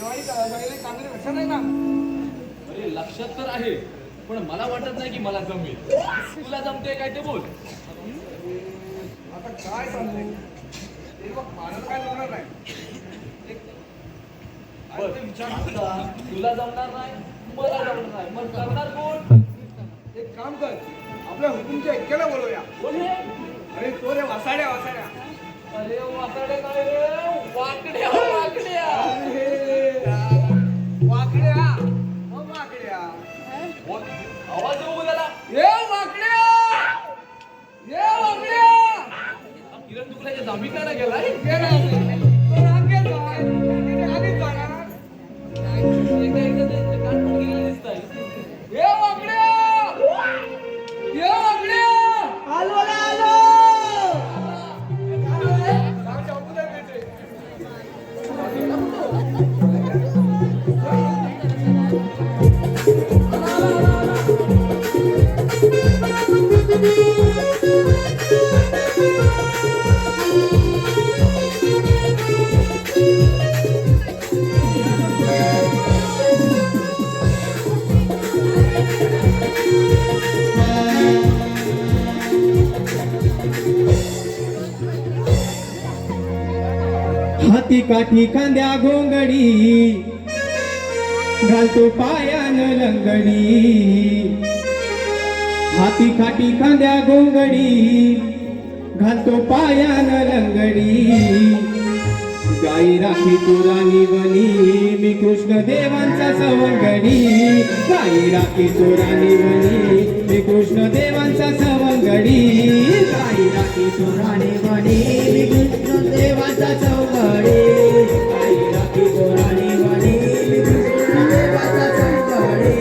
दिवाळी चांगली आहे ना अरे लक्षात तर आहे पण मला वाटत नाही की मला जमेल. तुला जमते काय ते बोल. आता काय चाललंय? ते बघ मला काय जमणार नाही. तुला जमणार नाही मला जमणार नाही. मग करणार कोण? एक काम कर आपल्या हुकुमच्या एक्क्याला बोलूया? अरे तो रे वासाड्या वासाड्या. अरे वाकडे काय रे? वाकड्या आवाज येऊ त्याला. ये वाकड्या! ये वाकड्या! किरण दुखल्याच्या जामीन नाही गेला हाती काठी कांद्या घोंगडी घालतो पायान लंगडी. हाती काठी कांद्या घोंगडी घालतो पायान लंगडी. गाई राखी तुरानी बनी मी कृष्ण देवांचा सवंगडी. गाई राखी तुरानी बनी मी कृष्ण देवांचा सवंगडी काही राखी तुरानी बनी विष्णू देवाचा देवांचा काही राखी तुरानी बनी विष्णू देवाचा सवंगडी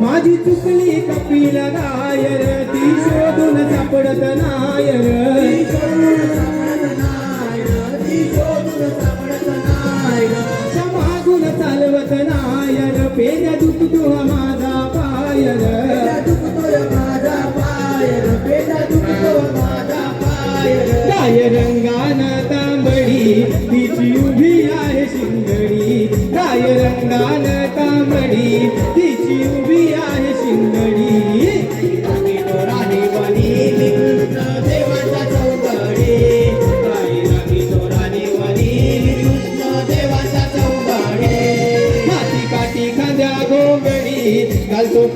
माझी चुकली कपिल गायर ती शोधून सापडत नायर. पेल्या दुखतो माझा पाय काय रंगान तांबडी तिची उभी आहे शिंगडी काय रंगाना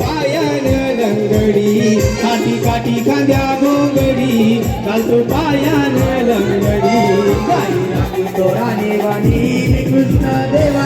पायन लंगडी काठी काठी खांद्या गोंगडी घालतो पायन लंगडी. बाई राम चोराने वाणी कृष्ण देवा